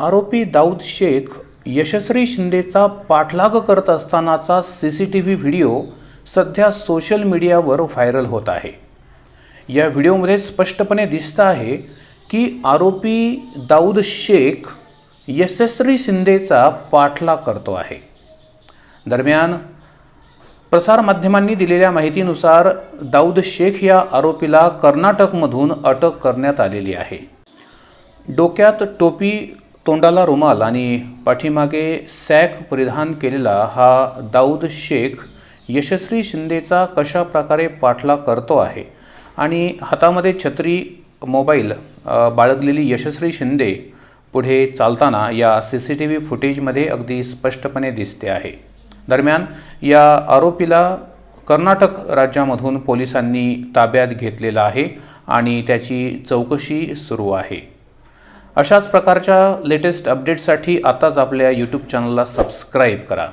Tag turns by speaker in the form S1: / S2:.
S1: आरोपी दाऊद शेख यशस्वी शिंदेचा पाठलाग करत असतानाचा C C T V video सध्या सोशल मीडियावर व्हायरल होत आहे. या व्हिडिओमध्ये स्पष्टपणे दिसतं आहे की आरोपी दाऊद शेख यशस्वी शिंदेचा पाठलाग करतो आहे. दरम्यान प्रसारमाध्यमांनी दिलेल्या माहितीनुसार दाऊद शेख या आरोपीला कर्नाटकमधून अटक करण्यात आलेली आहे. डोक्यात टोपी तोंडाला रुमाल आणि पाठीमागे सॅक परिधान केलेला हा दाऊद शेख यशस्वी शिंदेचा कशा प्रकारे पाठलाग करतो आहे? आणि हातामध्ये छत्री मोबाईल बाळगलेली यशस्वी शिंदे पुढे चालताना या सी सी टी व्ही फुटेजमध्ये अगदी स्पष्टपणे दिसते आहे. दरम्यान या आरोपीला कर्नाटक राज्यामधून पोलिसांनी ताब्यात घेतलेला आहे आणि त्याची चौकशी सुरू आहे. अशाच प्रकारच्या लेटेस्ट अपडेट्ससाठी आताच आपल्या यूट्यूब चॅनलला सबस्क्राईब करा.